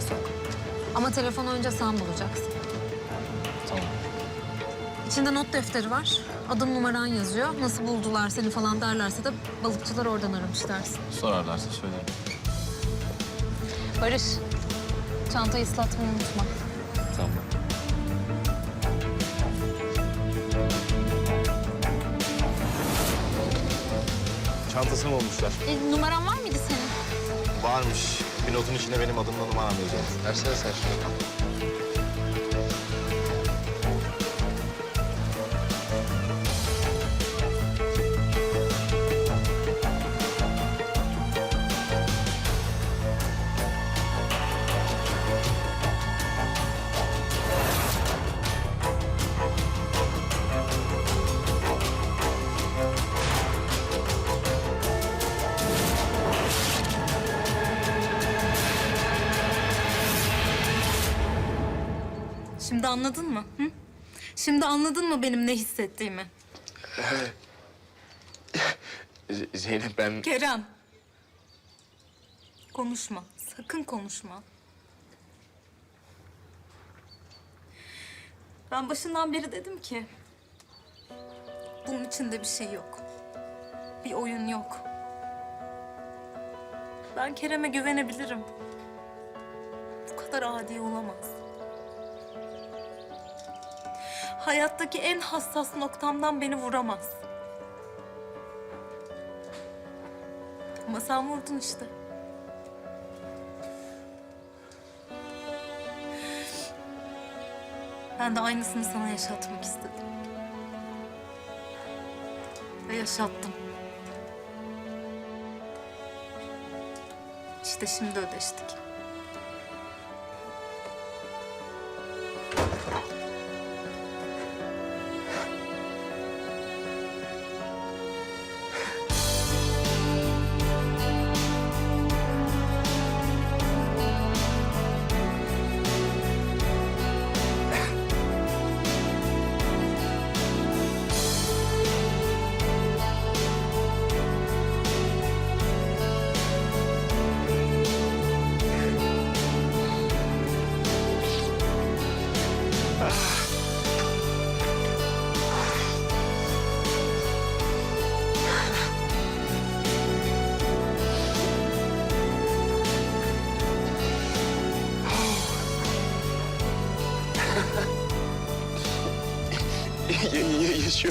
şifre sok. Ama telefonu önce sen bulacaksın. Tamam. İçinde not defteri var. Adın numaran yazıyor. Nasıl buldular seni falan derlerse de balıkçılar oradan aramış dersin. Sorarlarsa söylerim. Barış, çantayı ıslatmayı unutma. Tamam. Çantasını bulmuşlar. E, numaran var mıydı senin? Varmış. Bir notun içinde benim adımla numaram yazıyor. Versene sen şunu. Şimdi anladın mı? Hı? Şimdi anladın mı benim ne hissettiğimi? Z- Zeynep ben... Kerem. Konuşma. Sakın konuşma. Ben başından beri dedim ki... Bunun içinde bir şey yok. Bir oyun yok. Ben Kerem'e güvenebilirim. Bu kadar adi olamaz. Hayattaki en hassas noktamdan beni vuramaz. Ama sen vurdun işte. Ben de aynısını sana yaşatmak istedim. Ve yaşattım. İşte şimdi ödeştik. 也也也行。